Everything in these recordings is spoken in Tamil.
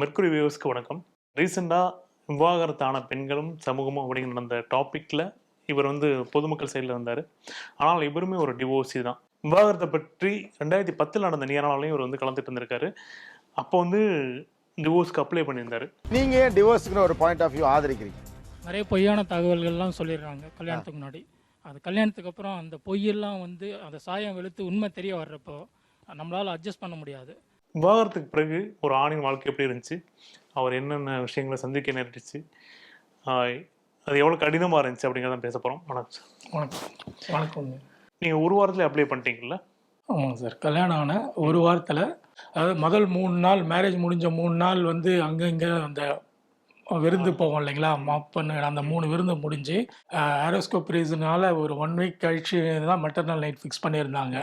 மெர்க்குரி வியூவர்ஸ்க்கு வணக்கம். ரீசெண்டாக விவாகரத்தான பெண்களும் சமூகமும் அப்படிங்கிற அந்த டாப்பிக்கில் இவர் வந்து பொதுமக்கள் சைடில் இருந்தார். ஆனால் இவருமே ஒரு டிவோர்ஸி தான். விவாகரத்தை பற்றி ரெண்டாயிரத்தி பத்தில் நடந்த நேராலையும் இவர் வந்து கலந்துட்டு இருந்திருக்காரு அப்போ வந்து டிவோர்ஸ்க்கு அப்ளை பண்ணியிருந்தாரு. நீங்க ஏன் டிவோர்ஸ்க்குன்னு ஒரு பாயிண்ட் ஆஃப் வியூ ஆதரிக்கிறீங்க? நிறைய பொய்யான தகவல்கள்லாம் சொல்லிடுறாங்க கல்யாணத்துக்கு முன்னாடி. அது கல்யாணத்துக்கு அப்புறம் அந்த பொய்யெல்லாம் வந்து அந்த சாயம் வெளுத்து உண்மை தெரிய வர்றப்போ நம்மளால் அட்ஜஸ்ட் பண்ண முடியாது. விவாகரத்துக்கு பிறகு ஒரு ஆணின் வாழ்க்கை எப்படி இருந்துச்சு? அவர் என்னென்ன விஷயங்களை சந்திக்க நேரிட்டுச்சு? அது எவ்வளோ கடினமாக இருந்துச்சு அப்படிங்கிறத பேச போகிறோம் வணக்கம் சார். வணக்கம். வணக்கம். நீங்கள் ஒரு வாரத்தில் அப்ளை பண்ணிட்டீங்கல்ல? ஆமாங்க சார். கல்யாணம் ஆன ஒரு வாரத்தில் அதாவது முதல் மூணு நாள் மேரேஜ் முடிஞ்ச மூணு நாள் வந்து அங்கங்கே அந்த விருந்து போவோம் இல்லைங்களா? மாப்பண்ணு அந்த மூணு விருந்து முடிஞ்சு ஆரோஸ்கோப் ரீசனால ஒரு ஒன் வீக் கழிச்சு தான் மெட்டர்னல் நைட் ஃபிக்ஸ் பண்ணியிருந்தாங்க.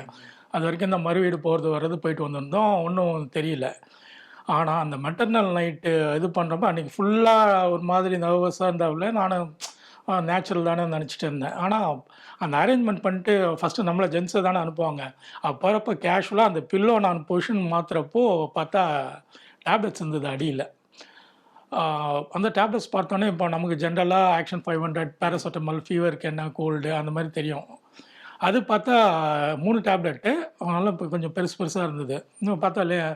அது வரைக்கும் இந்த மறுவீடு போகிறது வர்றது போயிட்டு வந்திருந்தோம். ஒன்றும் தெரியல. ஆனால் அந்த மெட்டர்னல் நைட்டு இது பண்ணுறப்ப அன்றைக்கி ஃபுல்லாக ஒரு மாதிரி நர்வஸாக இருந்தாவில் நானும் நேச்சுரல் தானே நினச்சிட்டு இருந்தேன். ஆனால் அந்த அரேஞ்ச்மெண்ட் பண்ணிட்டு ஃபஸ்ட்டு நம்மளை ஜென்ஸை தானே அனுப்புவாங்க. அப்போறப்ப கேஷுவலாக அந்த பில்லோ நான் பொசிஷன் மாற்றுறப்போ பார்த்தா டேப்லெட்ஸ் இருந்தது அடியில். அந்த டேப்லெட்ஸ் பார்த்தோன்னே இப்போ நமக்கு ஜென்ரலாக ஆக்ஷன் ஃபைவ் ஹண்ட்ரட் பேராசெட்டமால் ஃபீவருக்கு என்ன கோல்டு அந்த மாதிரி தெரியும். அது பார்த்தா மூணு டேப்லெட்டு அதனால இப்போ கொஞ்சம் பெருசு பெருசாக இருந்தது. இன்னும் பார்த்தா இல்லையா?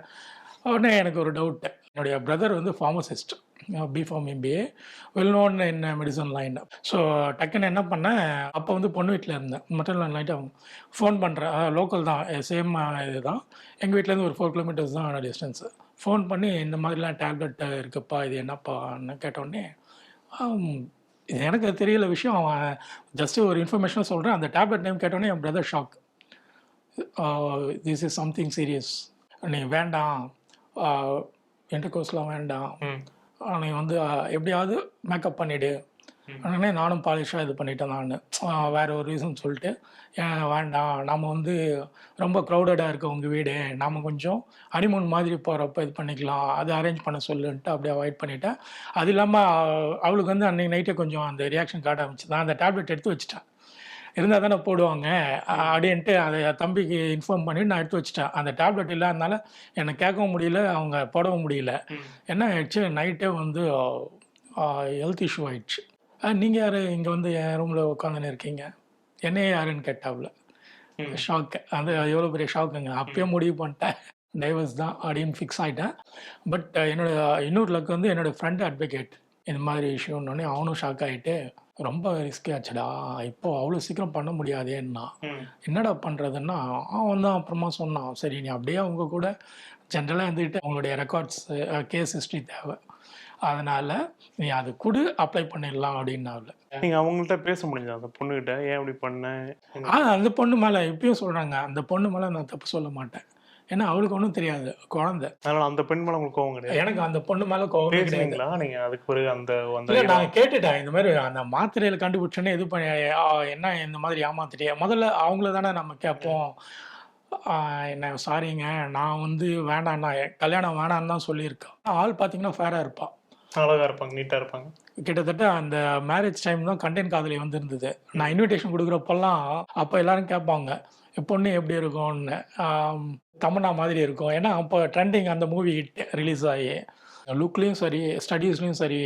உடனே எனக்கு ஒரு டவுட்டு என்னுடைய பிரதர் வந்து pharmacist B Pharm MBA well known in medicine line so டக்குன்னு என்ன பண்ணேன்? அப்போ வந்து பொண்ணு வீட்டில் இருந்தேன். மட்டன் நைட்டு ஃபோன் பண்ணுறேன் லோக்கல் தான். சேம் இது தான் எங்கள் வீட்டிலேருந்து ஒரு ஃபோர் கிலோமீட்டர்ஸ் தான் டிஸ்டன்ஸு ஃபோன் பண்ணி இந்த மாதிரிலாம் டேப்லெட் இருக்குப்பா இது என்னப்பான்னு கேட்டோடனே இது எனக்கு தெரியல விஷயம். அவன் ஜஸ்ட்டு ஒரு இன்ஃபர்மேஷனாக சொல்கிறேன் அந்த டேப்லெட் நேம் கேட்டோடனே என் brother shock this is something serious நீ வேண்டாம். இன்டர்கோர்ஸ்லாம் வேண்டாம். நீ வந்து எப்படியாவது மேக்கப் பண்ணிவிடு உடனே நானும் பாலிஷாக இது பண்ணிட்டேன் நான். வேற ஒரு ரீசன் சொல்லிட்டு. "ஏன் வேண்டாம் நம்ம வந்து ரொம்ப க்ரௌடடாக இருக்க உங்கள் வீடு. நாம கொஞ்சம் ஹனிமூன் மாதிரி போகிறப்ப இது பண்ணிக்கலாம். அது அரேஞ்ச் பண்ண சொல்லுன்ட்டு அப்படியே அவாய்ட் பண்ணிட்டேன். அது இல்லாமல் அவளுக்கு வந்து அன்றைக்கி நைட்டே கொஞ்சம் அந்த ரியாக்ஷன் காட்ட ஆரம்பிச்சு நான் அந்த டேப்லெட் எடுத்து வச்சுட்டேன். இருந்தால் தானே போடுவாங்க. அப்படின்ட்டு அதை தம்பிக்கு இன்ஃபார்ம் பண்ணி நான் எடுத்து வச்சுட்டேன். அந்த டேப்லெட் இல்லாதனால எனக்கு கேட்கவும் முடியல அவங்க போடவும் முடியல. என்ன ஆயிடுச்சு? நைட்டே வந்து ஹெல்த் இஷ்யூ ஆயிடுச்சு. நீங்கள் யார்? இங்கே வந்து என் ரூமில் உட்காந்துன்னு இருக்கீங்க. என்னையே யாருன்னு கேட்டாப்புல. ஷாக்கு. அது எவ்வளோ பெரிய ஷாக்குங்க. அப்பயே முடிவு பண்ணிட்டேன். டைவர்ஸ் தான் அப்படின்னு ஃபிக்ஸ் ஆகிட்டேன் பட் என்னோட இன்னொரு லக் வந்து என்னோட ஃப்ரெண்ட் அட்வொகேட் இந்த மாதிரி இஷ்யூன்னொடனே அவனும் ஷாக் ஆகிட்டு ரொம்ப ரிஸ்கி ஆச்சுடா. இப்போ அவ்வளோ சீக்கிரம் பண்ண முடியாதேன்னா என்னடா பண்ணுறதுன்னா அவன் தான் அப்புறமா சொன்னான். சரி நீ அப்படியே அவங்க கூட ஜென்ரலாக இருந்துக்கிட்டு அவங்களுடைய ரெக்கார்ட்ஸ் கேஸ் ஹிஸ்ட்ரி தேவை. அதனால் நீ அது கொடு அப்ளை பண்ணிடலாம் அப்படின்னாவில் நீங்கள் அவங்கள்ட்ட பேச முடிஞ்சா அந்த பொண்ணுகிட்ட ஏன் இப்படி பண்ண? ஆ அந்த பொண்ணு மேலே இப்பயும் சொல்கிறாங்க அந்த பொண்ணு மேலே நான் தப்பு சொல்ல மாட்டேன். ஏன்னா அவளுக்கு ஒன்றும் தெரியாது. குழந்தை. அதனால அந்த பெண் மேலே உங்களுக்கு கோவம் கிடையாது. எனக்கு அந்த பொண்ணு மேலே கோவமே கிடையாது. பேசுனீங்களா? நீங்க அதுக்கு பிறகு அந்த அந்த நான் கேட்டுட்டேன். இந்த மாதிரி அந்த மாத்திரையில் கண்டுபிடிச்சோன்னே இது பண்ணி என்ன இந்த மாதிரி ஏமாத்திட்டியா? முதல்ல அவங்கள தானே நம்ம கேட்போம். என்ன சாரிங்க நான் வந்து வேண்டாம் நான் கல்யாணம் வேணான்னு தான் சொல்லியிருக்கேன் ஆள் பார்த்தீங்கன்னா ஃபேராக இருப்பாள் அழகா இருப்பாங்க நீட்டா இருப்பாங்க. கிட்டத்தட்ட அந்த மேரேஜ் டைம் தான் கண்டென்ட் காதலி வந்திருந்தது. நான் இன்விடேஷன் கொடுக்குறப்பெல்லாம் அப்போ எல்லாரும் கேட்பாங்க பொண்ணு எப்படி இருக்கும்னு? தமன்னா மாதிரி இருக்கும். ஏன்னா அப்போ ட்ரெண்டிங் அந்த மூவி ரிலீஸ் ஆகி லுக்லேயும் சரி ஸ்டடீஸ்லேயும் சரி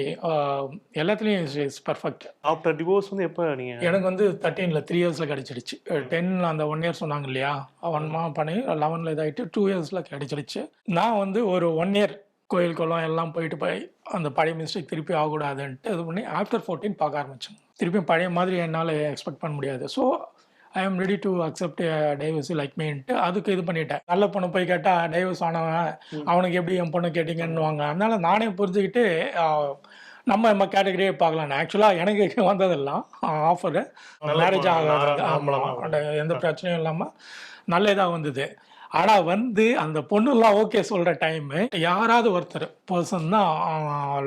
எல்லாத்துலேயும் இஸ் பர்ஃபெக்ட் ஆஃப்டர் டிவோர்ஸ் வந்து எப்போ நீங்க? எனக்கு வந்து தேர்ட்டீனில் த்ரீ இயர்ஸில் கிடச்சிடுச்சு டென்னில் அந்த ஒன் இயர் சொன்னாங்க இல்லையா? ஒன் மா பண்ணி லெவனில் இதாகிட்டு டூ இயர்ஸில் கிடச்சிடுச்சு நான் வந்து ஒரு ஒன் இயர் கோயில் குளம் எல்லாம் போயிட்டு போய் அந்த பழைய மிஸ்டேக் திருப்பி ஆகக்கூடாதுன்ட்டு இது பண்ணி ஆஃப்டர் ஃபோர்டீன் பார்க்க ஆரம்பித்தேன் திருப்பியும் பழைய மாதிரி என்னால் எக்ஸ்பெக்ட் பண்ண முடியாது. So I am ready to accept divorce like meant அதுக்கு இது பண்ணிட்டேன். நல்ல பொண்ணு போய் கேட்டால் டைவர்ஸ் ஆனவன் அவனுக்கு எப்படி என் பொண்ணு கேட்டிங்கன்னுவாங்க. அதனால நானே புரிஞ்சுக்கிட்டு நம்ம நம்ம கேட்டகரியே பார்க்கலாம். ஆக்சுவலாக எனக்கு வந்ததெல்லாம் ஆஃபரு மேரேஜ் ஆகாது. எந்த பிரச்சனையும் இல்லாமல் நல்ல இதாக வந்தது. ஆனால் வந்து அந்த பொண்ணுலாம் ஓகே சொல்கிற டைமு யாராவது ஒருத்தர் பர்சன் தான்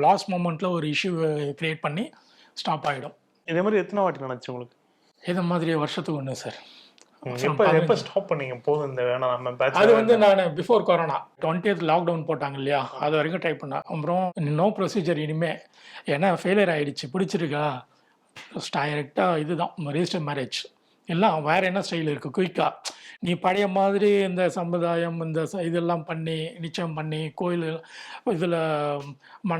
லாஸ்ட் மூமெண்ட்டில் ஒரு இஷ்யூ கிரியேட் பண்ணி ஸ்டாப் ஆகிடும் இதே மாதிரி எத்தனை வாட்டி நினைச்சு உங்களுக்கு? இது மாதிரி வருஷத்துக்கு ஒன்று சார் எப்போ எப்போ ஸ்டாப் பண்ணீங்க? போதும் இந்த வேணாம் நம்ம அது வந்து நான் பிஃபோர் கொரோனா டுவெண்ட்டியத் லாக்டவுன் போட்டாங்க இல்லையா? அது வரைக்கும் ட்ரை பண்ணேன். அப்புறம் நோ ப்ரொசீஜர் இனிமே. ஏன்னா ஃபெயிலியர் ஆயிடுச்சு. பிடிச்சிருக்கா? டைரெக்டாக இதுதான் ரெஜிஸ்டர் மேரேஜ் எல்லாம் வேற என்ன ஸ்டைல் இருக்கு? குயிக்கா நீ பழைய மாதிரி இந்த சமுதாயம் இந்த இதெல்லாம் பண்ணி நிச்சயம் பண்ணி கோயில் இதில்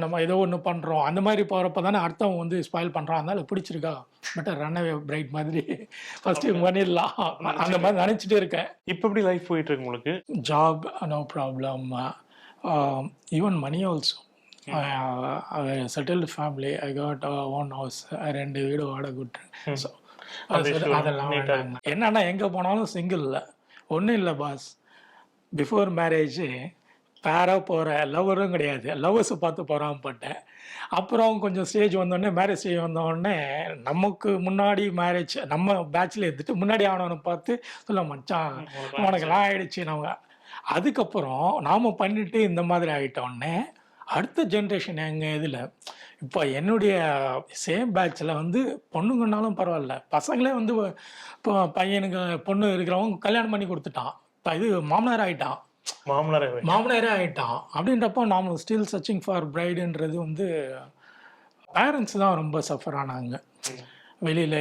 நம்ம ஏதோ ஒன்று பண்ணுறோம் அந்த மாதிரி போகிறப்ப தானே அர்த்தம் வந்து ஸ்பாயில் பண்ணுறான் அதனால பிடிச்சிருக்கா? பெட்டர் ரன்னவே பிரைட் மாதிரி. ஃபஸ்ட்டு பண்ணிடலாம் அந்த மாதிரி நினச்சிட்டு இருக்கேன். இப்போ எப்படி லைஃப் போயிட்டு இருக்கு உங்களுக்கு? Job no problem even money also settled family I got own house ரெண்டு வீடு வாடகை விட்டுருங்க ஸோ sure, அதெல்லாம். என்னன்னா எங்கே போனாலும் சிங்கிள் இல்லை. ஒன்றும் இல்லை பாஸ் பிஃபோர் மேரேஜ் பேராக போகிற லவ்வரும் கிடையாது. லவ்வர்ஸை பார்த்து பொறாமப்பட்டேன் அப்புறம் கொஞ்சம் ஸ்டேஜ் வந்தோடனே மேரேஜ் ஸ்டேஜ் வந்தோடனே நமக்கு முன்னாடி மேரேஜ் நம்ம பேட்சில் எடுத்துட்டு முன்னாடி ஆனவனை பார்த்து சொல்ல மச்சான் உனக்கெல்லாம் ஆயிடுச்சு நம்ம. அதுக்கப்புறம் நாம் பண்ணிட்டு இந்த மாதிரி ஆகிட்டோடனே அடுத்த ஜென்ரேஷன் எங்கள் இதில் இப்போ என்னுடைய சேம் பேட்சில் வந்து பொண்ணுங்கன்னாலும் பரவாயில்ல. பசங்களே வந்து இப்போ பையனுக்கு பொண்ணு இருக்கிறவங்க கல்யாணம் பண்ணி கொடுத்துட்டான். இப்ப இது மாமனார் ஆகிட்டான் மாமனாரே மாமனாரே ஆகிட்டான் அப்படின்றப்போ நாம் ஸ்டில் சர்ச்சிங் ஃபார் பிரைடுன்றது வந்து பேரண்ட்ஸ் தான் ரொம்ப சஃபர் ஆனாங்க. வெளியில்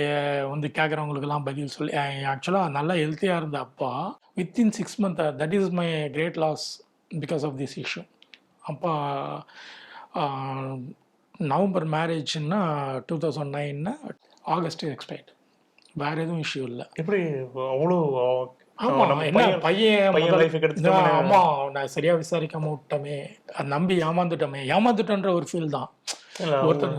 வந்து கேட்குறவங்களுக்கெல்லாம் பதில் சொல்லி ஆக்சுவலாக நல்லா ஹெல்த்தியாக இருந்த அப்பா within six month that is my great loss because of this issue அப்பா நவம்பர் மேரேஜ்னா டூ தௌசண்ட் நைன்னா ஆகஸ்ட் எக்ஸ்பெக்ட் வேறு எதுவும் இஷ்யூ இல்லை. எப்படி அவ்வளோ ஆமா. நான் நான் சரியா விசாரிக்காம விட்டோமே. நம்பி ஏமாந்துட்டோமே. ஏமாந்துட்டோன்ற ஒரு ஃபீல் தான். ஒருத்தர்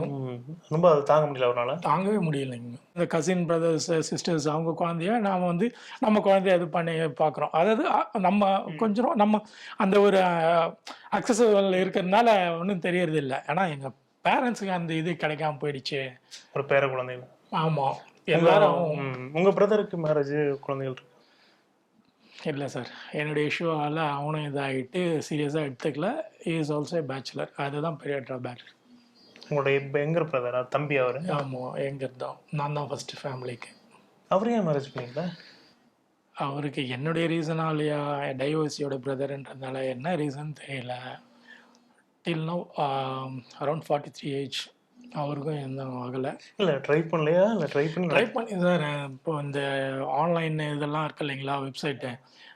ரொம்ப அதை தாங்க முடியல அவனால தாங்கவே முடியலைங்க இந்த கசின் பிரதர்ஸ் சிஸ்டர்ஸ் அவங்க குழந்தைய நாம் வந்து நம்ம குழந்தைய இது பண்ணி பார்க்குறோம் அதாவது நம்ம கொஞ்சம் நம்ம அந்த ஒரு அக்சசபிள் இருக்கிறதுனால ஒன்றும் தெரியறது இல்லை ஏன்னா எங்கள் பேரண்ட்ஸுக்கு அந்த இது கிடைக்காம போயிடுச்சு. ஒரு பேர குழந்தைகள் ஆமாம் எல்லாரும் ம், உங்க பிரதருக்கு மேரேஜ் குழந்தைகள் இருக்கு? இல்லை சார் என்னுடைய இஷ்யூவால் அவனும் இதாகிட்டு சீரியஸாக எடுத்துக்கல. இஸ் ஆல்சோ பேச்சுலர் அதுதான் பெரிய ட்ராபேக் உங்களுடைய எங்கர் பிரதரா தம்பி அவரு? ஆமாம் எங்கே இருந்தோம் நான் தான் ஃபஸ்ட்டு ஃபேமிலிக்கு அவரே ஏன் மேரேஜ் பண்ணீங்களா அவருக்கு என்னுடைய ரீசனாலையா டைவர்ஸியோட பிரதர்ன்றதுனால என்ன ரீசன் தெரியல. Till now around forty three age அவருக்கும் எந்த ஆகலை. இல்ல ட்ரை பண்ணலையா? இல்ல ட்ரை பண்ணி ட்ரை பண்ணி சார் இப்போ இந்த ஆன்லைன் இதெல்லாம் இருக்கு இல்லைங்களா வெப்சைட்டு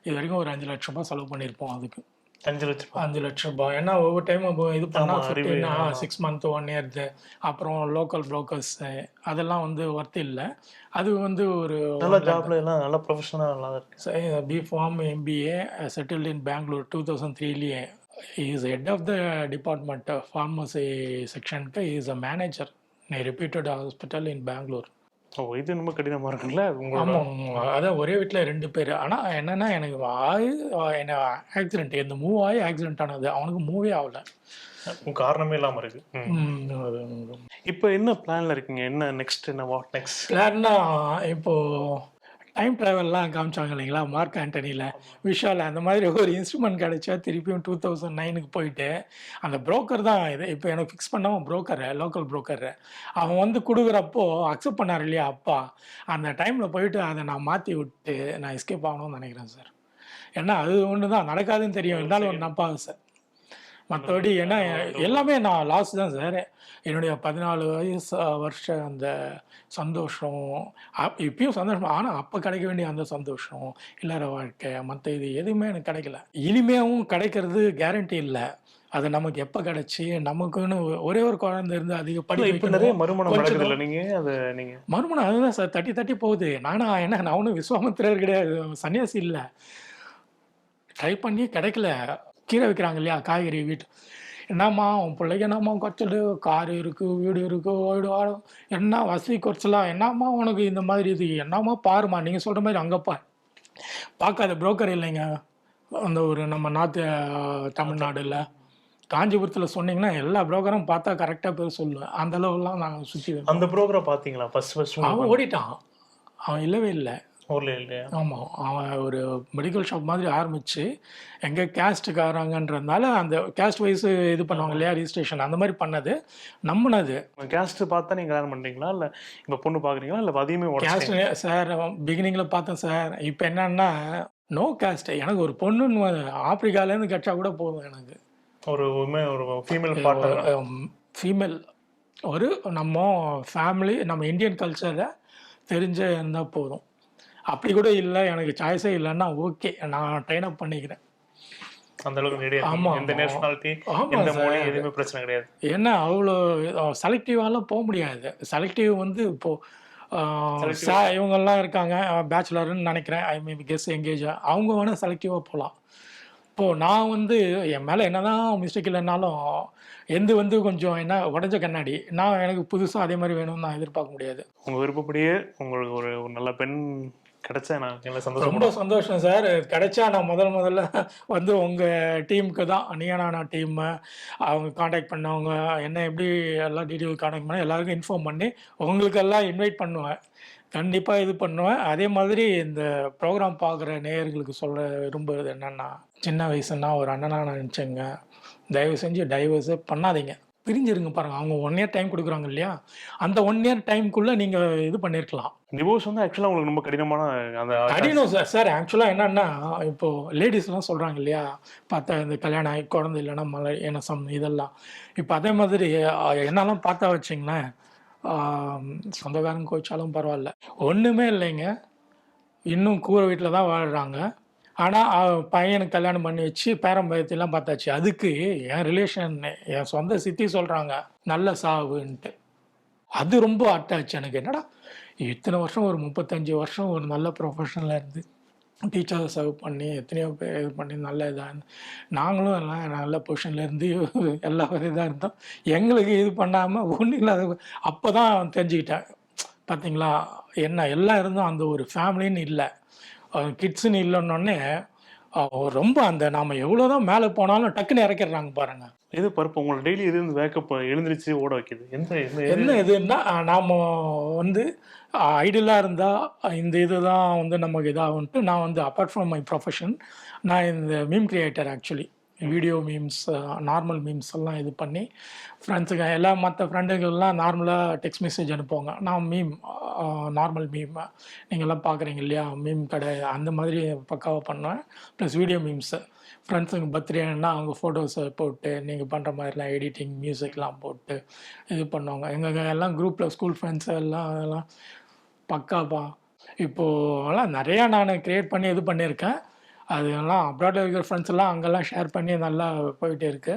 இது வரைக்கும் ஒரு அஞ்சு லட்ச ரூபாய் செலவு பண்ணியிருப்போம் அதுக்கு. அஞ்சு லட்சம் ரூபாய். அஞ்சு லட்ச ரூபாய் ஏன்னா ஒவ்வொரு டைம் இது பண்ணால். சிக்ஸ் மந்த் ஒன் இயர்து அப்புறம் லோக்கல் ப்ரோக்கர்ஸ் அதெல்லாம் வந்து ஒர்த் இல்லை. அது வந்து ஒரு நல்ல ஜாப்ல எல்லாம் நல்ல ப்ரொஃபஷனலா நல்லா இருக்கு. B pharm MBA settled in Bangalore two thousand த்ரீலேயே is head of the department pharmacy செக்ஷனுக்கு is a manager reputed hospital in Bangalore ஓ இது ரொம்ப கடினமா இருக்குல்ல உங்களோட ஆமாம் அதான் ஒரே வீட்டில் ரெண்டு பேர். ஆனால் என்னென்னா எனக்கு ஆகி என்ன ஆக்சிடென்ட் இந்த மூவ் ஆகி ஆக்சிடென்ட் ஆனது அவனுக்கு மூவே ஆகல. காரணமே இல்லாம இருக்கு. இப்போ என்ன பிளான்ல இருக்கீங்க? என்ன நெக்ஸ்ட் என்ன வாட் நெக்ஸ்ட் பிளான்னா இப்போ டைம் ட்ராவல்லாம் காமிச்சாங்க இல்லைங்களா? மார்க் ஆண்டனியில் விஷால் அந்த மாதிரி ஒரு இன்ஸ்ட்ருமெண்ட் கிடைச்சா திருப்பியும் டூ தௌசண்ட் நைனுக்கு போயிட்டு அந்த புரோக்கர் தான் இது இப்போ எனக்கு ஃபிக்ஸ் பண்ணவன் புரோக்கரு லோக்கல் புரோக்கரு அவன் வந்து கொடுக்குறப்போ அக்செப்ட் பண்ணார் இல்லையா அப்பா? அந்த டைமில் போயிட்டு அதை நான் மாற்றி விட்டு நான் எஸ்கேப் ஆகணும்னு நினைக்கிறேன் சார் ஏன்னா அது ஒன்று தான் நடக்காதுன்னு தெரியும். இருந்தாலும் ஒரு நப்பாங்க சார் மற்றபடி ஏன்னா எல்லாமே நான் லாஸ் தான் சார் என்னுடைய பதினாலு வயசு அஹ், வருஷ அந்த சந்தோஷம் இப்பயும் சந்தோஷம் ஆனால் அப்போ கிடைக்க வேண்டிய அந்த சந்தோஷம் இல்லற வாழ்க்கை மற்ற இது எதுவுமே எனக்கு கிடைக்கல. இனிமேவும் கிடைக்கிறது கேரண்டி இல்லை. அது நமக்கு எப்போ கிடைச்சி நமக்குன்னு ஒரே ஒரு குழந்தை இருந்து அதிக இல்ல, படி இப்ப நிறைய மறுமணம் கொஞ்சம் நடக்குது இல்ல நீங்க? அது நீங்க? மறுமணம் அதுதான் சார் தட்டி தட்டி போகுது. நானா என்ன நான் ஒன்றும் விஸ்வாமித்திரர் கிடையாது சன்னியாசி இல்லை. ட்ரை பண்ணி கிடைக்கல. கீரை விற்கிறாங்க இல்லையா? காய்கறி வீட்டு. என்னம்மா உன் பிள்ளைக்கு என்னம்மா குறைச்சல்? கார் இருக்கு வீடு இருக்கு வீடு வாடும் என்ன வசதி குறைச்சலா? என்னம்மா உனக்கு இந்த மாதிரி இது? என்னம்மா பாருமா நீங்கள் சொல்கிற மாதிரி அங்கப்பா பார்க்காத புரோக்கர் இல்லைங்க. அந்த ஒரு நம்ம நார்த்து தமிழ்நாடுல. காஞ்சிபுரத்தில் சொன்னீங்கன்னா எல்லா புரோக்கரும் பார்த்தா கரெக்டாக பேர் சொல்லுவேன். அந்த அளவுலாம் நாங்கள் சுற்றி அந்த ப்ரோக்ராம் பாத்தீங்களா ஃபர்ஸ்ட் ஃபர்ஸ்ட் அவன் ஓடிட்டான். அவன் இல்லவே இல்லை. ஆமாம் அவன் ஒரு மெடிக்கல் ஷாப் மாதிரி ஆரம்பிச்சு எங்கே கேஸ்ட்டுக்காரங்கன்றதுனால அந்த கேஸ்ட் வைஸ் இது பண்ணுவாங்க இல்லையா ரிஜிஸ்ட்ரேஷன் அந்த மாதிரி பண்ணது நம்பினது. கேஸ்ட் பார்த்தா நீங்க கல்யாணம் பண்றீங்களா? இல்ல இப்ப பொண்ணு பாக்குறீங்களா இல்ல அதையுமே கேஸ்ட் சார் பிகினிங்கில் பார்த்தேன் சார். இப்போ என்னன்னா நோ கேஸ்ட் எனக்கு ஒரு பொண்ணுன்னு ஆப்பிரிக்காலேருந்து கிடைச்சா கூட போதும் எனக்கு. ஒரு ஒரு ஃபீமேல் ஃபீமேல் ஒரு நம்ம ஃபேமிலி நம்ம இந்தியன் கல்ச்சரை தெரிஞ்ச இருந்தால் போதும். அப்படி கூட இல்லை எனக்கு சாய்ஸே இல்லைன்னா ஓகே நான் ட்ரெயின் அப் பண்ணிக்கிறேன். அந்த அளவுக்கு ஆமா, ஆமா. நேஷனாலிட்டி. மொழி எதுவுமே பிரச்சனை கிடையாது. ஏன்னா அவ்வளோ செலக்டிவாலாம் போக முடியாது. செலக்டிவ் வந்து இப்போ இவங்கெல்லாம் இருக்காங்க பேச்சுலர்னு நினைக்கிறேன். ஐ மீன் கெஸ் எங்கேஜ் அவங்க வேணால் செலக்டிவாக போகலாம் இப்போது நான் வந்து என் மேலே என்னதான் மிஸ்டேக் இல்லைனாலும் எந்த வந்து கொஞ்சம் என்ன உடஞ்ச கண்ணாடி. நான் எனக்கு புதுசாக அதே மாதிரி வேணும்னு நான் எதிர்பார்க்க முடியாது. உங்க விருப்பப்படியே உங்களுக்கு ஒரு நல்ல பெண் கிடைச்சா நான். சந்தோஷம் ரொம்ப சந்தோஷம் சார். கிடைச்சா நான் முதல் முதல்ல வந்து உங்கள் டீமுக்கு தான் நியானானா டீம் அவங்க காண்டாக்ட் பண்ணவங்க என்ன எப்படி எல்லாம் டீட்டெயில் காண்டாக்ட் பண்ண எல்லாருக்கும் இன்ஃபார்ம் பண்ணி உங்களுக்கெல்லாம் இன்வைட் பண்ணுவேன். கண்டிப்பாக இது பண்ணுவேன். அதே மாதிரி இந்த ப்ரோக்ராம் பார்க்குற நேயர்களுக்கு சொல்ல விரும்புறது என்னென்னா சின்ன வயசுன்னா ஒரு அண்ணனாக நினச்சேங்க. தயவு செஞ்சு டைவர்ஸே பண்ணாதீங்க. பிரிஞ்சிருங்க பாருங்கள் அவங்க ஒன் இயர் டைம் கொடுக்குறாங்க இல்லையா? அந்த ஒன் இயர் டைம்குள்ளே நீங்கள் இது பண்ணியிருக்கலாம் டிவோர்ஸ் வந்து ஆக்சுவலா உங்களுக்கு ரொம்ப கடினமான அந்த கடினம் சார் சார் ஆக்சுவலாக என்னன்னா இப்போ லேடிஸ்லாம் சொல்கிறாங்க இல்லையா? பார்த்தா இந்த கல்யாணம் ஆகி குழந்தை இல்லைன்னா மலை இனசம் இதெல்லாம். இப்போ அதே மாதிரி என்னெல்லாம் பார்த்தா வச்சிங்களேன் சொந்தக்காரங்க கோச்சாலும் பரவாயில்ல. ஒன்றுமே இல்லைங்க. இன்னும் கூரை வீட்டில் தான் வாழ்கிறாங்க ஆனால் பையனுக்கு கல்யாணம் பண்ணி வச்சு பேரம்பயத்தெல்லாம் பார்த்தாச்சு. அதுக்கு என் ரிலேஷன் என் சொந்த சித்தி சொல்கிறாங்க நல்ல சாவுன்ட்டு. அது ரொம்ப அட்டாச் எனக்கு. என்னடா இத்தனை வருஷம் ஒரு முப்பத்தஞ்சு வருஷம் ஒரு நல்ல ப்ரொஃபஷனில் இருந்து டீச்சரை சர்வ் பண்ணி எத்தனையோ பேர் இது பண்ணி நல்ல இதாக நாங்களும் எல்லாம் நல்ல பொசிஷனில் இருந்து எல்லா இதாக இருந்தோம். எங்களுக்கு இது பண்ணாமல் ஒன்றும் இல்லாத அப்போ தான் தெரிஞ்சுக்கிட்டேன். பார்த்தீங்களா என்ன எல்லாம் இருந்தும் அந்த ஒரு ஃபேமிலின்னு இல்லை. கிட்ஸுன்னு இல்லைன்னொடனே ரொம்ப அந்த நாம் எவ்வளோ தான் மேலே போனாலும் டக்குன்னு இறக்கிடுறாங்க பாருங்கள் இது பருப்பு உங்களை டெய்லி இது வேக்கப் எழுந்திருச்சு ஓட வைக்குது. எந்த என்ன இதுன்னா நாம் வந்து ஐடியலாக இருந்தால் இந்த இது தான் வந்து நமக்கு இதாகும்ட்டு நான் வந்து அப்பார்ட் ஃப்ரம் மை ப்ரொஃபஷன் நான் இந்த meme creator actually video memes normal memes எல்லாம் இது பண்ணி ஃப்ரெண்ட்ஸுங்க எல்லா மற்ற ஃப்ரெண்டுங்கள்லாம் நார்மலாக டெக்ஸ்ட் மெசேஜ் அனுப்புவாங்க. நான் மீம் நார்மல் uh, மீம் நீங்கள்லாம் பார்க்குறீங்க இல்லையா? மீம் கடை அந்த மாதிரி பக்காவாக பண்ணுவேன். ப்ளஸ் வீடியோ மீம்ஸு ஃப்ரெண்ட்ஸுங்க பர்த்டேன்னா அவங்க ஃபோட்டோஸை போட்டு நீங்கள் பண்ணுற மாதிரிலாம் எடிட்டிங் மியூசிக்லாம் போட்டு இது பண்ணுவாங்க. எங்கள் எல்லாம் குரூப்பில் ஸ்கூல் ஃப்ரெண்ட்ஸ் எல்லாம் அதெல்லாம் பக்காப்பா இப்போது எல்லாம் நிறையா நான் க்ரியேட் பண்ணி இது பண்ணியிருக்கேன். அதெல்லாம் அப்ராடில் இருக்கிற ஃப்ரெண்ட்ஸ் எல்லாம் அங்கெல்லாம் ஷேர் பண்ணி நல்லா போயிட்டு இருக்கு.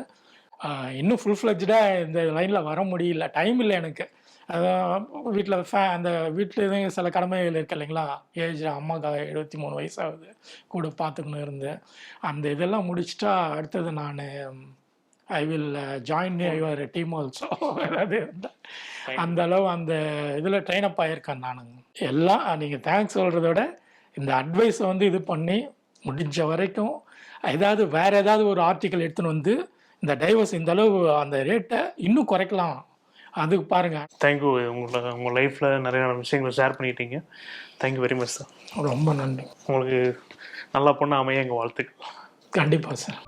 ஆஹ் இன்னும் ஃபுல் ஃப்ளெஜ்டாக இந்த லைனில் வர முடியல. டைம் இல்லை எனக்கு. அதான் வீட்டில் ஃபே அந்த வீட்டில் சில கடமைகள் இருக்கு இல்லைங்களா? ஏஜ் அம்மாக்கா எழுபத்தி மூணு வயசாகுது. கூட பார்த்துக்கணும் இருந்து. அந்த இதெல்லாம் முடிச்சிட்டா அடுத்தது நான் I will join your team also அதாவது இருந்தா அந்த அளவு அந்த இதில் ட்ரெயின் அப் ஆகியிருக்கேன் நானுங்க எல்லாம் நீங்கள் தேங்க்ஸ் சொல்கிறத விட இந்த அட்வைஸை வந்து இது பண்ணி முடிஞ்ச வரைக்கும் ஏதாவது வேற ஏதாவது ஒரு ஆர்டிக்கல் எடுத்துன்னு வந்து இந்த டைவர்ஸ் இந்த அளவு அந்த ரேட்டை இன்னும் குறைக்கலாம். அதுக்கு பாருங்க. தேங்க்யூ உங்களை உங்கள் லைஃப்பில் நிறைய விஷயங்களை ஷேர் பண்ணிட்டீங்க. தேங்க்யூ வெரி மச் சார் ரொம்ப நன்றி. உங்களுக்கு நல்லா பொண்ணு அமைய எங்கள் வாழ்த்துக்கள். கண்டிப்பாக சார்